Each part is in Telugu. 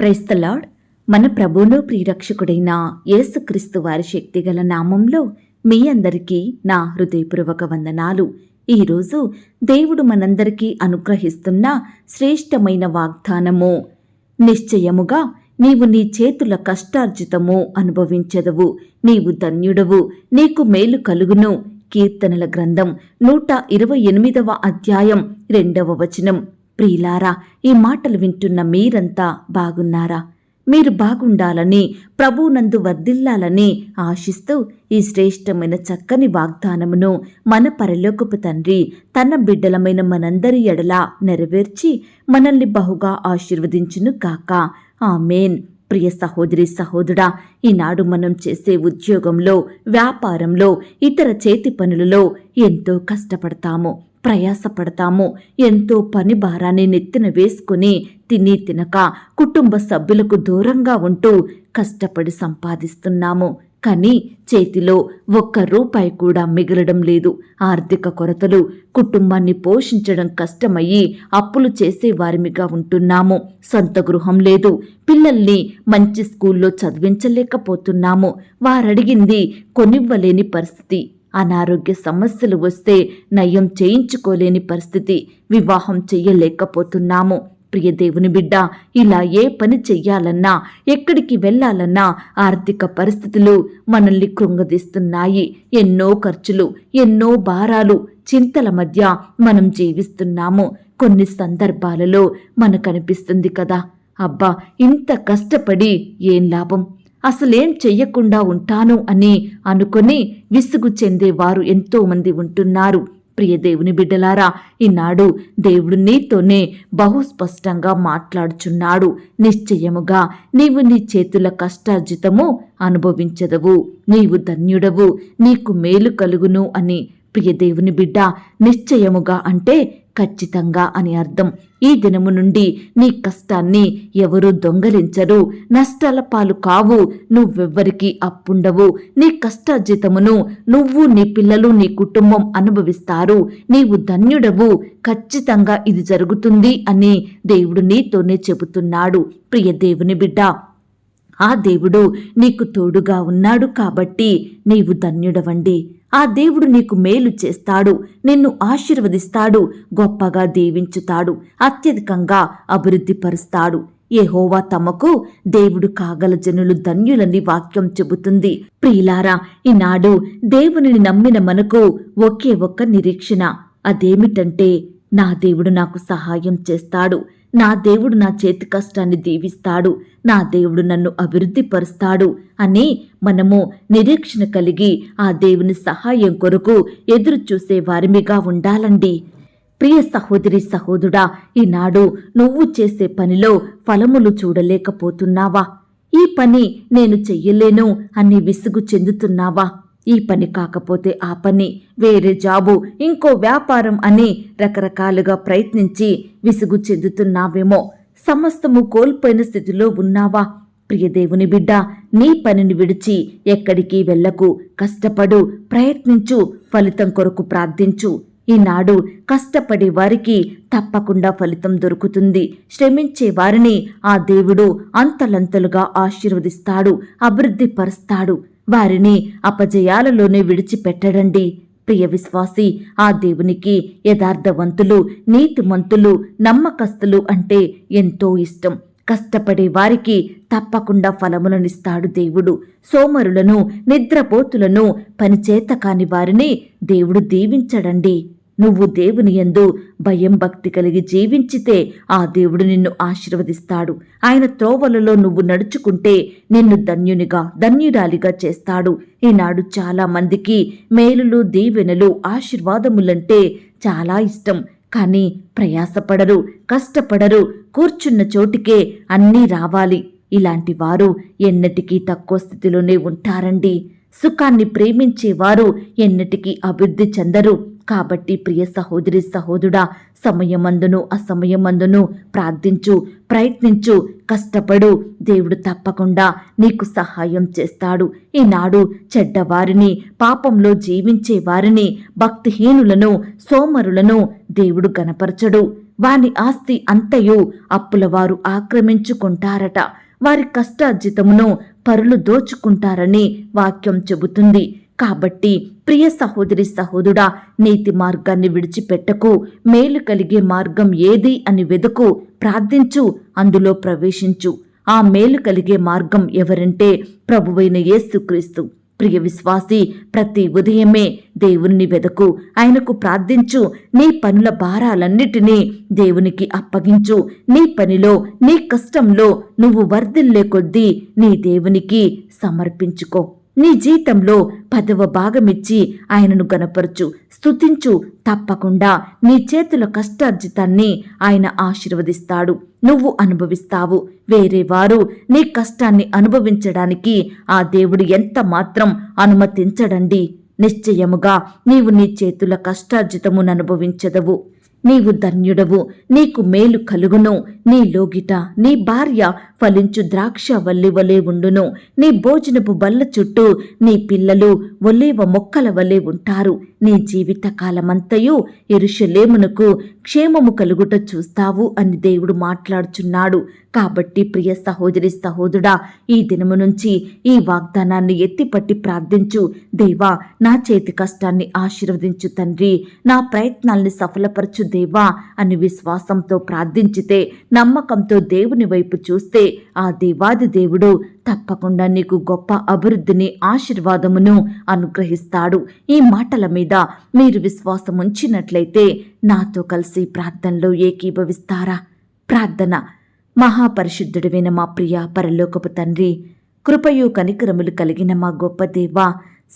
క్రైస్తలాడ్ మన ప్రభువును ప్రియరక్షకుడైన యేసుక్రీస్తు వారి శక్తిగల నామంలో మీ అందరికీ నా హృదయపూర్వక వందనాలు. ఈరోజు దేవుడు మనందరికీ అనుగ్రహిస్తున్న శ్రేష్టమైన వాగ్దానము. నిశ్చయముగా నీవు నీ చేతుల కష్టార్జితము అనుభవించదవు. నీవు ధన్యుడవు. నీకు మేలు కలుగును. కీర్తనల గ్రంథం నూట ఇరవై ఎనిమిదవ అధ్యాయం రెండవ వచనం. ప్రియులారా ఈ మాటలు వింటున్న మీరంతా బాగున్నారా? మీరు బాగుండాలని ప్రభువునందు వర్ధిల్లాలని ఆశిస్తూ ఈ శ్రేష్టమైన చక్కని వాగ్దానమును మన పరలోకపు తండ్రి తన బిడ్డలమైన మనందరి ఎడలా నెరవేర్చి మనల్ని బహుగా ఆశీర్వదించును కాక ఆమెన్. ప్రియ సహోదరి సహోదరుడా ఈనాడు మనం చేసే ఉద్యోగంలో వ్యాపారంలో ఇతర చేతి పనులలో ఎంతో కష్టపడతాము. ప్రయాసపడతాము. ఎంతో పని భారాన్ని నెత్తిన వేసుకుని తిని తినక కుటుంబ సభ్యులకు దూరంగా ఉంటూ కష్టపడి సంపాదిస్తున్నాము. కానీ చేతిలో ఒక్క రూపాయి కూడా మిగలడం లేదు. ఆర్థిక కొరతలు కుటుంబాన్ని పోషించడం కష్టమయ్యి అప్పులు చేసే వారిమిగా ఉంటున్నాము. సొంత గృహం లేదు. పిల్లల్ని మంచి స్కూల్లో చదివించలేకపోతున్నాము. వారడిగింది కొనివ్వలేని పరిస్థితి. అనారోగ్య సమస్యలు వస్తే నయం చేయించుకోలేని పరిస్థితి. వివాహం చెయ్యలేకపోతున్నాము. ప్రియ దేవుని బిడ్డ ఇలా ఏ పని చెయ్యాలన్నా ఎక్కడికి వెళ్ళాలన్నా ఆర్థిక పరిస్థితులు మనల్ని కృంగదీస్తున్నాయి. ఎన్నో ఖర్చులు ఎన్నో భారాలు చింతల మధ్య మనం జీవిస్తున్నాము. కొన్ని సందర్భాలలో మనకనిపిస్తుంది కదా. అబ్బా ఇంత కష్టపడి ఏం లాభం? అసలేం చెయ్యకుండా ఉంటాను అని అనుకొని విసుగు చెందేవారు ఎంతో మంది ఉంటున్నారు. ప్రియ దేవుని బిడ్డలారా ఈనాడు దేవుడు నీతోనే బహుస్పష్టంగా మాట్లాడుచున్నాడు. నిశ్చయముగా నీవు నీ చేతుల కష్టార్జితము అనుభవించదవు. నీవు ధన్యుడవు. నీకు మేలు కలుగును అని ప్రియ దేవుని బిడ్డ నిశ్చయముగా అంటే ఖచ్చితంగా అని అర్థం. ఈ దినము నుండి నీ కష్టాన్ని ఎవరూ దొంగలించరు. నష్టాల పాలు కావు. నువ్వెవ్వరికి అప్పుండవు. నీ కష్టార్జితమును నువ్వు నీ పిల్లలు నీ కుటుంబం అనుభవిస్తారు. నీవు ధన్యుడవు. ఖచ్చితంగా ఇది జరుగుతుంది అని దేవుడు నీతోనే చెబుతున్నాడు. ప్రియ దేవుని బిడ్డ ఆ దేవుడు నీకు తోడుగా ఉన్నాడు కాబట్టి నీవు ధన్యుడవండి. ఆ దేవుడు నీకు మేలు చేస్తాడు నిన్ను ఆశీర్వదిస్తాడు గొప్పగా దీవించుతాడు అత్యధికంగా అభివృద్ధిపరుస్తాడు. ఏహోవా తమకు దేవుడు కాగల జనులు ధన్యులని వాక్యం చెబుతుంది. ప్రియులారా ఈనాడు దేవునిని నమ్మిన మనకు ఒకే ఒక్క నిరీక్షణ అదేమిటంటే నా దేవుడు నాకు సహాయం చేస్తాడు. నా దేవుడు నా చేతి కష్టాన్ని దీవిస్తాడు. నా దేవుడు నన్ను అభివృద్ధి పరుస్తాడు అని మనము నిరీక్షణ కలిగి ఆ దేవుని సహాయం కొరకు ఎదురు చూసే వారిమిగా ఉండాలండి. ప్రియ సహోదరి సహోదుడా ఈనాడు నువ్వు చేసే పనిలో ఫలములు చూడలేకపోతున్నావా? ఈ పని నేను చెయ్యలేను అని విసుగు చెందుతున్నావా? ఈ పని కాకపోతే ఆ పని వేరే జాబు ఇంకో వ్యాపారం అని రకరకాలుగా ప్రయత్నించి విసుగు చెందుతున్నావేమో. సమస్తము కోల్పోయిన స్థితిలో ఉన్నావా? ప్రియదేవుని బిడ్డ నీ పనిని విడిచి ఎక్కడికి వెళ్ళకు కష్టపడు ప్రయత్నించు ఫలితం కొరకు ప్రార్థించు. ఈనాడు కష్టపడే వారికి తప్పకుండా ఫలితం దొరుకుతుంది. శ్రమించే వారిని ఆ దేవుడు అంతలంతలుగా ఆశీర్వదిస్తాడు అభివృద్ధి పరుస్తాడు వారిని అపజయాలలోనే విడిచిపెట్టడండి. ప్రియ విశ్వాసి ఆ దేవునికి యథార్థవంతులు నీతిమంతులు నమ్మకస్తులు అంటే ఎంతో ఇష్టం. కష్టపడే వారికి తప్పకుండా ఫలములనిస్తాడు దేవుడు. సోమరులను నిద్రపోతులను పనిచేత కాని వారిని దేవుడు దీవించడండి. నువ్వు దేవుని ఎందు భయం భక్తి కలిగి జీవించితే ఆ దేవుడు నిన్ను ఆశీర్వదిస్తాడు. ఆయన త్రోవలలో నువ్వు నడుచుకుంటే నిన్ను ధన్యునిగా ధన్యురాలిగా చేస్తాడు. ఈనాడు చాలా మందికి మేలులు దీవెనలు ఆశీర్వాదములంటే చాలా ఇష్టం. కానీ ప్రయాసపడరు కష్టపడరు కూర్చున్న చోటికే అన్నీ రావాలి. ఇలాంటి వారు ఎన్నటికీ తక్కువ స్థితిలోనే ఉంటారండి. సుఖాన్ని ప్రేమించేవారు ఎన్నటికీ అభివృద్ధి చెందరు. కాబట్టి ప్రియ సహోదరి సహోదరుడా సమయమందును అసమయమందును ప్రార్థించు ప్రయత్నించు కష్టపడు. దేవుడు తప్పకుండా నీకు సహాయం చేస్తాడు. ఈనాడు చెడ్డవారిని పాపంలో జీవించే వారిని భక్తిహీనులను సోమరులను దేవుడు గనపరచడు వాని ఆస్తి అంతయు అప్పులవారు ఆక్రమించుకుంటారట. వారి కష్టార్జితమును పరులు దోచుకుంటారని వాక్యం చెబుతుంది. కాబట్టి ప్రియ సహోదరి సహోదుడా నీతి మార్గాన్ని విడిచిపెట్టకు మేలు కలిగే మార్గం ఏది అని వెదుకు ప్రార్థించు అందులో ప్రవేశించు. ఆ మేలు కలిగే మార్గం ఎవరంటే ప్రభువైన యేసుక్రీస్తు ప్రియ విశ్వాసి ప్రతి ఉదయమే దేవుణ్ణి వెదకు ఆయనకు ప్రార్థించు నీ పనుల భారాలన్నిటినీ దేవునికి అప్పగించు. నీ పనిలో నీ కష్టంలో నువ్వు వర్ధిల్లే కొద్దీ నీ దేవునికి సమర్పించుకో. నీ జీతంలో పదవ భాగమిచ్చి ఆయనను గనపరచు స్తుతించు. తప్పకుండా నీ చేతుల కష్టార్జితాన్ని ఆయన ఆశీర్వదిస్తాడు. నువ్వు అనుభవిస్తావు. వేరే వారు నీ కష్టాన్ని అనుభవించడానికి ఆ దేవుడు ఎంత మాత్రం అనుమతించడండి. నిశ్చయముగా నీవు నీ చేతుల కష్టార్జితమును అనుభవించదవు నీవు ధన్యుడవు నీకు మేలు కలుగును. నీ లోగిట నీ భార్య ఫలించు ద్రాక్ష వల్లి వలె ఉండును. నీ భోజనపు బల్ల చుట్టూ నీ పిల్లలు ఒలేవ మొక్కల వలె ఉంటారు. నీ జీవిత కాలమంతయు ఎరుషలేమునకు క్షేమము కలుగుట చూస్తావు అని దేవుడు మాట్లాడుచున్నాడు. కాబట్టి ప్రియ సహోదరి సహోదరుడా ఈ దినము నుంచి ఈ వాగ్దానాన్ని ఎత్తిపట్టి ప్రార్థించు. దేవా నా చేతి కష్టాన్ని ఆశీర్వదించు తండ్రి. నా ప్రయత్నాల్ని సఫలపరచు దేవా అని విశ్వాసంతో ప్రార్థించితే నమ్మకంతో దేవుని వైపు చూస్తే ఆ దేవాది దేవుడు తప్పకుండా నీకు గొప్ప అభివృద్ధిని ఆశీర్వాదమును అనుగ్రహిస్తాడు. ఈ మాటల మీద మీరు విశ్వాసం ఉంచినట్లయితే నాతో కలిసి ప్రార్థనలో ఏకీభవిస్తారా? ప్రార్థన. మహాపరిశుద్ధుడివైన మా ప్రియ పరలోకపు తండ్రి కృపయు కనికరములు కలిగిన మా గొప్ప దేవ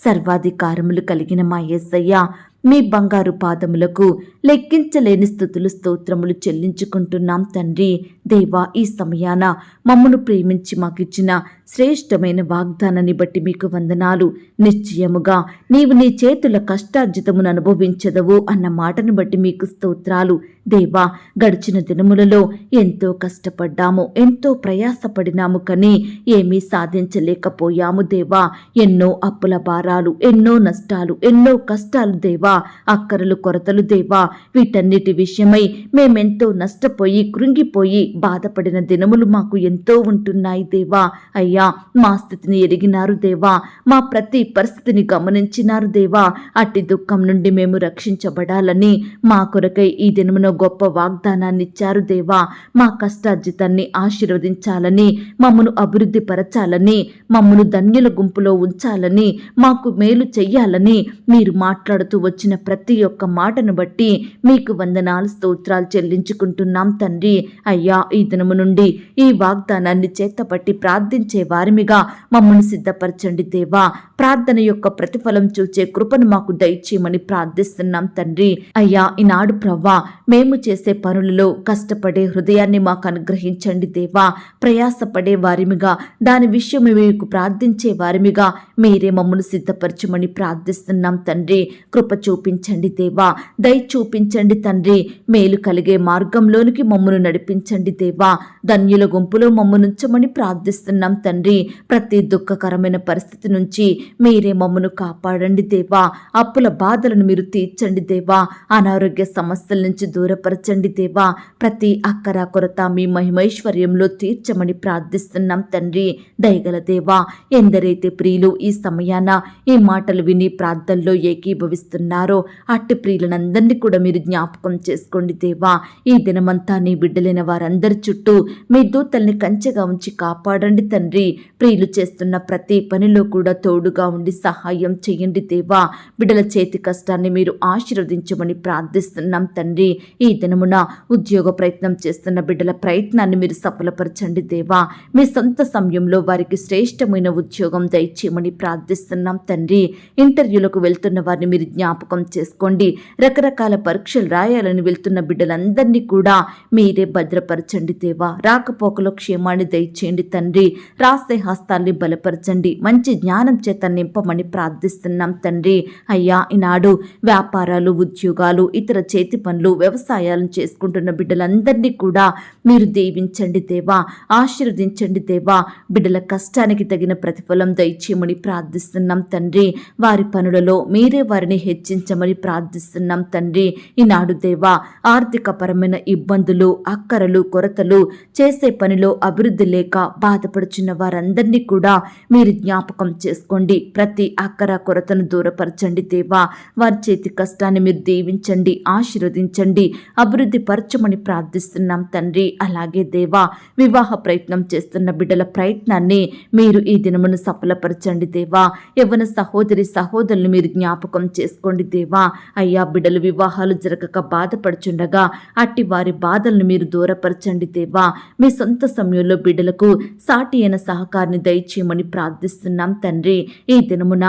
సర్వాధికారములు కలిగిన మా యేసయ్య మీ బంగారు పాదములకు లెక్కించలేని స్థుతులు స్తోత్రములు చెల్లించుకుంటున్నాం తండ్రి. దేవా ఈ సమయాన మమ్మను ప్రేమించి మాకిచ్చిన శ్రేష్టమైన వాగ్దానాన్ని బట్టి మీకు వందనాలు. నిశ్చయముగా నీవు నీ చేతుల కష్టార్జితమును అనుభవించదవు అన్న మాటను బట్టి మీకు స్తోత్రాలు. దేవా గడిచిన దినములలో ఎంతో కష్టపడ్డాము ఎంతో ప్రయాసపడినాము కానీ ఏమీ సాధించలేకపోయాము దేవా. ఎన్నో అప్పుల భారాలు ఎన్నో నష్టాలు ఎన్నో కష్టాలు దేవా. అక్కరలు కొరతలు దేవా. వీటన్నిటి విషయమై మేమెంతో నష్టపోయి కృంగిపోయి బాధపడిన దినములు మాకు ఎంతో ఉంటున్నాయి దేవా. అయ్యా మా స్థితిని ఎరిగినారు దేవా మా ప్రతి పరిస్థితిని గమనించినారు దేవా. అట్టి దుఃఖం నుండి మేము రక్షించబడాలని మా కొరకై ఈ దినమున గొప్ప వాగ్దానాన్ని ఇచ్చారు దేవా. మా కష్టార్జితాన్ని ఆశీర్వదించాలని మమ్మను అభివృద్ధి పరచాలని మమ్మను ధన్యుల గుంపులో ఉంచాలని మాకు మేలు చెయ్యాలని మీరు మాట్లాడుతూ వచ్చిన ప్రతి ఒక్క మాటను బట్టి మీకు వందనాలు స్తోత్రాలు చెల్లించుకుంటున్నాం తండ్రి. అయ్యా ఈ దినము నుండి ఈ వాగ్దానాన్ని చేతపట్టి ప్రార్థించే వారిమిగా మమ్మల్ని సిద్ధపరచండి దేవా. ప్రార్థన యొక్క ప్రతిఫలం చూచే కృపను మాకు దయచేయమని ప్రార్థిస్తున్నాం తండ్రి. అయ్యా ఈనాడు ప్రవ్వా మేము చేసే పనులలో కష్టపడే హృదయాన్ని మాకు అనుగ్రహించండి దేవా. ప్రయాసపడే వారిమిగా దాని విషయం మీకు ప్రార్థించే వారిమిగా మీరే మమ్మల్ని సిద్ధపరచమని ప్రార్థిస్తున్నాం తండ్రి. కృప చూపించండి దేవా. దయ చూపించండి తండ్రి. మేలు కలిగే మార్గంలోనికి మమ్మను నడిపించండి దేవా. ధన్యుల గుంపులో మమ్మను ఉంచమని ప్రార్థిస్తున్నాం తండ్రి. తండ్రి ప్రతి దుఃఖకరమైన పరిస్థితి నుంచి మీరే మమ్మను కాపాడండి దేవా. అప్పుల బాధలను మీరు తీర్చండి దేవా. అనారోగ్య సమస్యల నుంచి దూరపరచండి దేవా. ప్రతి అక్కర కొరత మీ మహిమైశ్వర్యంలో తీర్చమని ప్రార్థిస్తున్నాం తండ్రి. దయగల దేవా ఎందరైతే ప్రియులు ఈ సమయాన ఈ మాటలు విని ప్రార్థనలో ఏకీభవిస్తున్నారో అట్టి ప్రియులనందరినీ కూడా మీరు జ్ఞాపకం చేసుకోండి దేవా. ఈ దినమంతా నీ బిడ్డలైన వారందరి చుట్టూ మీ దూతల్ని కంచెగా ఉంచి కాపాడండి తండ్రి. ప్రియులు చేస్తున్న ప్రతి పనిలో కూడా తోడుగా ఉండి సహాయం చేయండి దేవా. బిడ్డల చేతి కష్టాన్ని మీరు ఆశీర్వదించమని ప్రార్థిస్తున్నాం తండ్రి. ఈ దినమున ఉద్యోగ ప్రయత్నం చేస్తున్న బిడ్డల ప్రయత్నాన్ని మీరు సఫలపరచండి దేవా. మీ సొంత సమయంలో వారికి శ్రేష్టమైన ఉద్యోగం దయచేయమని ప్రార్థిస్తున్నాం తండ్రి. ఇంటర్వ్యూలకు వెళ్తున్న వారిని మీరు జ్ఞాపకం చేసుకోండి. రకరకాల పరీక్షలు రాయాలని వెళ్తున్న బిడ్డలందరినీ కూడా మీరే భద్రపరచండి దేవా. రాకపోకలో క్షేమాన్ని దయచేయండి తండ్రి. దాస్య హస్తాన్ని బలపరచండి. మంచి జ్ఞానం చేత నింపమని ప్రార్థిస్తున్నాం తండ్రి. అయ్యా ఈనాడు వ్యాపారాలు ఉద్యోగాలు ఇతర చేతి పనులు వ్యవసాయాలను చేసుకుంటున్న బిడ్డలందరినీ కూడా మీరు దీవించండి దేవా. ఆశీర్వదించండి దేవా. బిడ్డల కష్టానికి తగిన ప్రతిఫలం దయచేయమని ప్రార్థిస్తున్నాం తండ్రి. వారి పనులలో మీరే వారిని హెచ్చించమని ప్రార్థిస్తున్నాం తండ్రి. ఈనాడు దేవా ఆర్థిక పరమైన ఇబ్బందులు అక్కరలు కొరతలు చేసే పనిలో అభివృద్ధి లేక బాధపడుచున్న వారందరినీ కూడా మీరు జ్ఞాపకం చేసుకోండి. ప్రతి అక్కర కొరతను దూరపరచండి దేవా. వారి చేతి కష్టాన్ని మీరు దీవించండి ఆశీర్వదించండి అభివృద్ధి పరచమని ప్రార్థిస్తున్నాం తండ్రి. అలాగే దేవా వివాహ ప్రయత్నం చేస్తున్న బిడ్డల ప్రయత్నాన్ని మీరు ఈ దినమును సఫలపరచండి దేవా. యవన సహోదరి సహోదరులు మీరు జ్ఞాపకం చేసుకోండి దేవా. అయ్యా బిడ్డలు వివాహాలు జరగక బాధపడుచుండగా అట్టి వారి బాధలను మీరు దూరపరచండి దేవా. మీ సొంత సమయంలో బిడ్డలకు సాటి అయిన సహకారాన్ని దయచేయమని ప్రార్థిస్తున్నాం తండ్రి. ఈ దినమున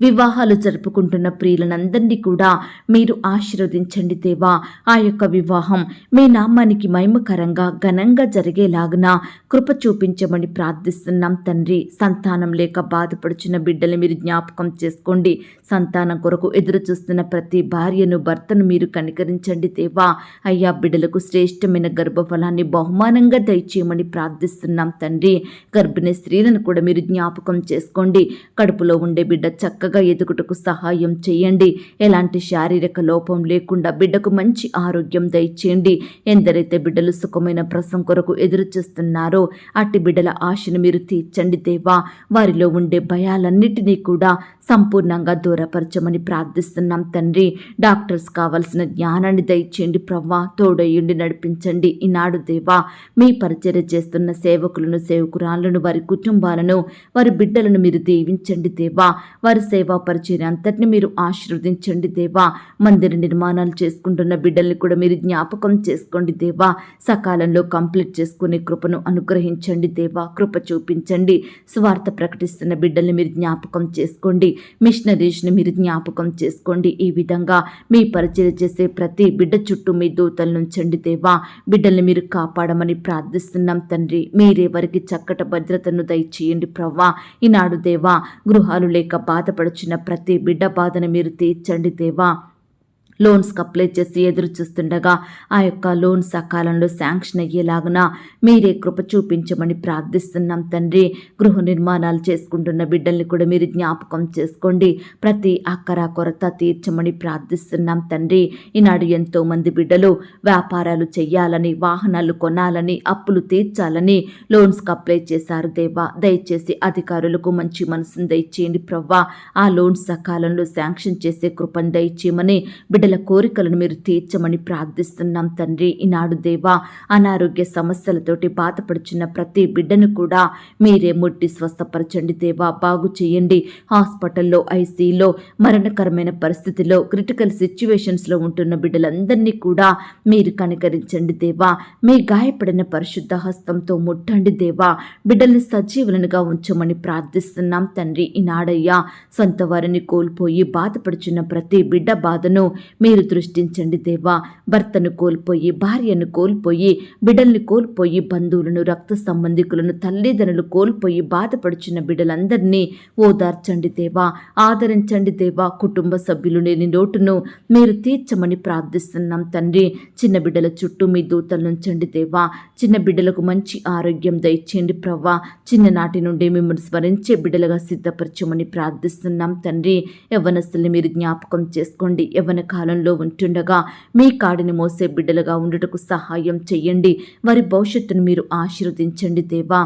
వివాహాలు జరుపుకుంటున్న ప్రియులనందరినీ కూడా మీరు ఆశీర్వదించండి దేవా. ఆ యొక్క వివాహం మీ నామానికి మహిమకరంగా ఘనంగా జరిగేలాగున కృప చూపించమని ప్రార్థిస్తున్నాం తండ్రి. సంతానం లేక బాధపడుచున్న బిడ్డలు మీరు జ్ఞాపకం చేసుకోండి. సంతానం కొరకు ఎదురు చూస్తున్న ప్రతి భార్యను భర్తను మీరు కనికరించండి దేవా. అయ్యా బిడ్డలకు శ్రేష్టమైన గర్భఫలాన్ని బహుమానంగా దయచేయమని ప్రార్థిస్తున్నాం తండ్రి. గర్భిణీ స్త్రీలను కూడా మీరు జ్ఞాపకం చేసుకోండి. కడుపులో ఉండే బిడ్డ చక్కగా ఎదుగుటకు సహాయం చేయండి. ఎలాంటి శారీరక లోపం లేకుండా బిడ్డకు మంచి ఆరోగ్యం దయచేయండి. ఎందరైతే బిడ్డలు సుఖమైన ప్రసం కొరకు ఎదురు చూస్తున్నారో అట్టి బిడ్డల ఆశను మీరు తీర్చండి దేవా. వారిలో ఉండే భయాలన్నిటినీ కూడా సంపూర్ణంగా దూరపరచమని ప్రార్థిస్తున్నాం తండ్రి. డాక్టర్స్ కావలసిన జ్ఞానాన్ని దయచేయండి ప్రవ్వా. తోడయ్యుండి నడిపించండి. ఈనాడు దేవా మీ పరిచర్య చేస్తున్న సేవకులను సేవకురాలను వారి కుటుంబాలను వారి బిడ్డలను మీరు దీవించండి దేవా. వారి సేవా పరిచర్య అంతటిని మీరు ఆశీర్వదించండి దేవా. మందిర నిర్మాణాలు చేసుకుంటున్న బిడ్డల్ని కూడా మీరు జ్ఞాపకం చేసుకోండి దేవా. సకాలంలో కంప్లీట్ చేసుకునే కృపను అనుగ్రహించండి దేవా. కృప చూపించండి. స్వార్థ ప్రకటిస్తున్న బిడ్డల్ని మీరు జ్ఞాపకం చేసుకోండి. మిషనరీస్ని మీరు జ్ఞాపకం చేసుకోండి. ఈ విధంగా మీ పరిచయం చేసే ప్రతి బిడ్డ చుట్టూ మీ దూతలు నుంచండి దేవా బిడ్డల్ని మీరు కాపాడమని ప్రార్థిస్తున్నాం తండ్రి. మీరే వారికి చక్కట భద్రతను దయచేయండి ప్రవ్వా. ఈనాడు దేవా గృహాలు లేక బాధపడుచున్న ప్రతి బిడ్డ బాధను మీరు తీర్చండి దేవా. లోన్స్కి అప్లై చేసి ఎదురు చూస్తుండగా ఆ యొక్క లోన్ సకాలంలో శాంక్షన్ అయ్యేలాగున మీరే కృప చూపించమని ప్రార్థిస్తున్నాం తండ్రి. గృహ నిర్మాణాలు చేసుకుంటున్న బిడ్డల్ని కూడా మీరు జ్ఞాపకం చేసుకోండి. ప్రతి అక్కర కొరత తీర్చమని ప్రార్థిస్తున్నాం తండ్రి. ఈనాడు ఎంతో మంది బిడ్డలు వ్యాపారాలు చేయాలని వాహనాలు కొనాలని అప్పులు తీర్చాలని లోన్స్కి అప్లై చేశారు దేవా. దయచేసి అధికారులకు మంచి మనసును దయచేయండి ప్రవ్వా. ఆ లోన్స్ సకాలంలో శాంక్షన్ చేసే కృపను దయచేయమని బిడ్డల కోరికలను మీరు తీర్చమని ప్రార్థిస్తున్నాం తండ్రి. ఈనాడు దేవా అనారోగ్య సమస్యలతోటి బాధపడుచున్న ప్రతి బిడ్డను కూడా మీరే ముట్టి స్వస్థపరచండి దేవా. బాగు చేయండి. హాస్పిటల్లో ఐసీలో మరణకరమైన పరిస్థితిలో క్రిటికల్ సిచ్యువేషన్స్లో ఉంటున్న బిడ్డలందరినీ కూడా మీరు కనికరించండి దేవా. మీ గాయపడిన పరిశుద్ధ హస్తంతో ముట్టండి దేవా. బిడ్డల్ని సజీవులనుగా ఉంచమని ప్రార్థిస్తున్నాం తండ్రి. ఈనాడయ్యా సొంత వారిని కోల్పోయి బాధపడుచున్న ప్రతి బిడ్డ బాధను మీరు దృష్టించండి దేవా. భర్తను కోల్పోయి భార్యను కోల్పోయి బిడ్డల్ని కోల్పోయి బంధువులను రక్త సంబంధికులను తల్లిదండ్రులు కోల్పోయి బాధపడుచున్న బిడ్డలందరినీ ఓదార్చండి దేవా. ఆదరించండి దేవా. కుటుంబ సభ్యులు లేని లోటును మీరు తీర్చమని ప్రార్థిస్తున్నాం తండ్రి. చిన్న బిడ్డల చుట్టూ మీ దూతలనుంచండి దేవా. చిన్న బిడ్డలకు మంచి ఆరోగ్యం దయచేయండి ప్రవ్వా. చిన్ననాటి నుండి మిమ్మల్ని స్మరించే బిడ్డలుగా సిద్ధపరచమని ప్రార్థిస్తున్నాం తండ్రి. యవ్వనస్తుల్ని మీరు జ్ఞాపకం చేసుకోండి. యవ్వన కాలంలో ఉంటుండగా మీ కాడిని మోసే బిడ్డలుగా ఉండుటకు సహాయం చెయ్యండి. వారి భవిష్యత్తును మీరు ఆశీర్వదించండి దేవా.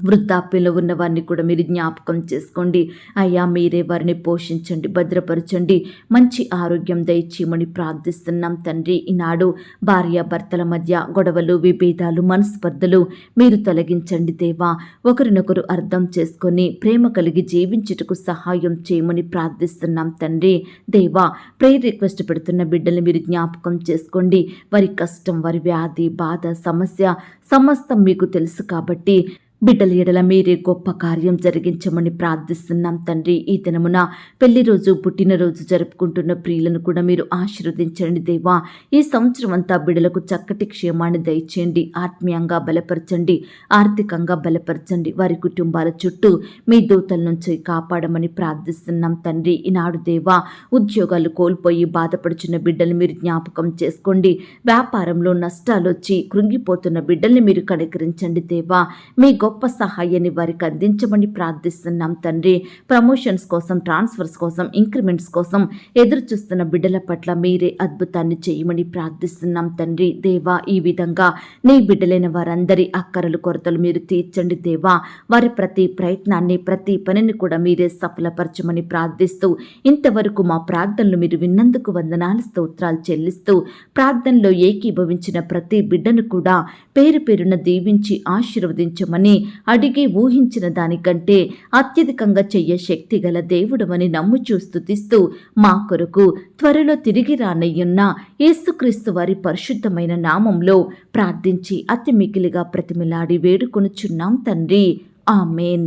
వృద్ధాప్యంలో ఉన్న వారిని కూడా మీరు జ్ఞాపకం చేసుకోండి. అయ్యా మీరే వారిని పోషించండి భద్రపరచండి. మంచి ఆరోగ్యం దయచేయమని ప్రార్థిస్తున్నాం తండ్రి. ఈనాడు భార్య భర్తల మధ్య గొడవలు విభేదాలు మనస్పర్ధలు మీరు తొలగించండి దేవా. ఒకరినొకరు అర్థం చేసుకొని ప్రేమ కలిగి జీవించుటకు సహాయం చేయమని ప్రార్థిస్తున్నాం తండ్రి. దేవా ప్రేయర్ రిక్వెస్ట్ పెడుతున్న బిడ్డలు మీరు జ్ఞాపకం చేసుకోండి. వారి కష్టం వారి వ్యాధి బాధ సమస్య సమస్తం మీకు తెలుసు కాబట్టి బిడ్డల ఎడల మీరే గొప్ప కార్యం జరిగించమని ప్రార్థిస్తున్నాం తండ్రి. ఈ దినమున పెళ్ళి రోజు పుట్టినరోజు జరుపుకుంటున్న ప్రియులను కూడా మీరు ఆశీర్వదించండి దేవా. ఈ సంవత్సరం అంతా బిడ్డలకు చక్కటి క్షేమాన్ని దయచేయండి. ఆత్మీయంగా బలపరచండి. ఆర్థికంగా బలపరచండి. వారి కుటుంబాల చుట్టూ మీ దూతల నుంచి కాపాడమని ప్రార్థిస్తున్నాం తండ్రి. ఈనాడు దేవా ఉద్యోగాలు కోల్పోయి బాధపడుచున్న బిడ్డలు మీరు జ్ఞాపకం చేసుకోండి. వ్యాపారంలో నష్టాలు వచ్చి కృంగిపోతున్న బిడ్డల్ని మీరు కనికరించండి దేవా. మీ గొప్ప గొప్ప సహాయాన్ని వారికి అందించమని ప్రార్థిస్తున్నాం తండ్రి. ప్రమోషన్స్ కోసం ట్రాన్స్ఫర్స్ కోసం ఇంక్రిమెంట్స్ కోసం ఎదురు చూస్తున్న బిడ్డల పట్ల మీరే అద్భుతాన్ని చేయమని ప్రార్థిస్తున్నాం తండ్రి. దేవా ఈ విధంగా నీ బిడ్డలైన వారందరి అక్కరలు కొరతలు మీరు తీర్చండి దేవా. వారి ప్రతి ప్రయత్నాన్ని ప్రతి పనిని కూడా మీరే సఫలపరచమని ప్రార్థిస్తూ ఇంతవరకు మా ప్రార్థనలు మీరు విన్నందుకు వందనాలు స్తోత్రాలు చెల్లిస్తూ ప్రార్థనలో ఏకీభవించిన ప్రతి బిడ్డను కూడా పేరు పేరున దీవించి ఆశీర్వదించమని అడిగి ఊహించిన దానికంటే అత్యధికంగా చెయ్య శక్తి గల దేవుడమని నమ్ముచూ స్థుతిస్తూ మా కొరకు త్వరలో తిరిగి రానయ్యున్న యేసుక్రీస్తు వారి పరిశుద్ధమైన నామంలో ప్రార్థించి అతి మిగిలిగా ప్రతిమిలాడి వేడుకొనుచున్నాం తండ్రి. ఆమెన్.